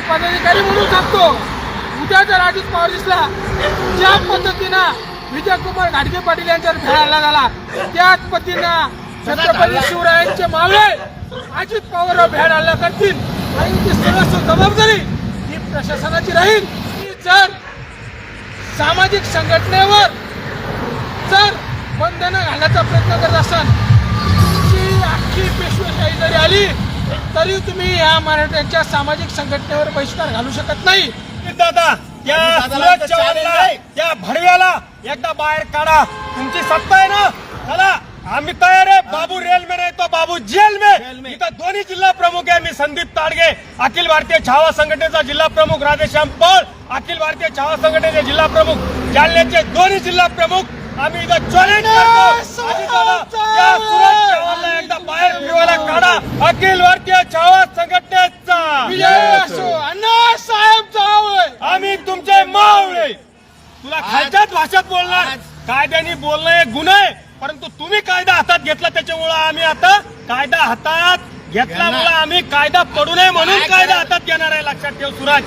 पक्षाचा पदाधिकारी म्हणू शकतो उद्या जर अजित पवार दिसला ज्या पद्धतीनं विजयकुमार घाटगे पाटील यांच्यावर खेळायला झाला त्याच पद्धतीनं छत्रपती शिवरायांचे मावळे अजित पवार भेड हल्ला करतील. आणि ती सर्वस्व जबाबदारी ही प्रशासनाची राहील. जर सामाजिक संघटनेवर जर बंधन तरी तुम्ही या मराठ्यांच्या सामाजिक संघटनेवर बहिष्कार घालू शकत नाही. दादा सुरज चव्हाणला त्या भडव्याला एकदा बाहेर काढा. तुमची सत्ता आहे ना? चला आम्ही तयार आहे. बाबू रेल में नाही तो बाबू जेल में इथं दोन्ही जिल्हा प्रमुख आहे. मी संदीप ताडगे अखिल भारतीय छावा संघटनेचा जिल्हा प्रमुख राधेश्याम पौळ अखिल भारतीय छावा संघटनेचे जिल्हा प्रमुख जालन्याचे दोन्ही जिल्हा प्रमुख. आम्ही इथं चॅलेंज करतो अजितदादा, या सुरज चव्हाणला एकदा बाहेर काढा अखिल भारतीय छावा संघटनेचा. विजय असो अण्णा साहेब जावय आम्ही तुमचे मावळे. तुला खालच्याच भाषेत बोलणार. कायद्याने बोलणं एक गुन्हा आहे. परंतु तुम्ही कायदा हातात घेतला त्याच्यामुळे आम्ही आता कायदा हातात घेतल्यामुळे आम्ही कायदा पडू नये म्हणून कायदा हातात घेणार आहे लक्षात ठेव सुराज.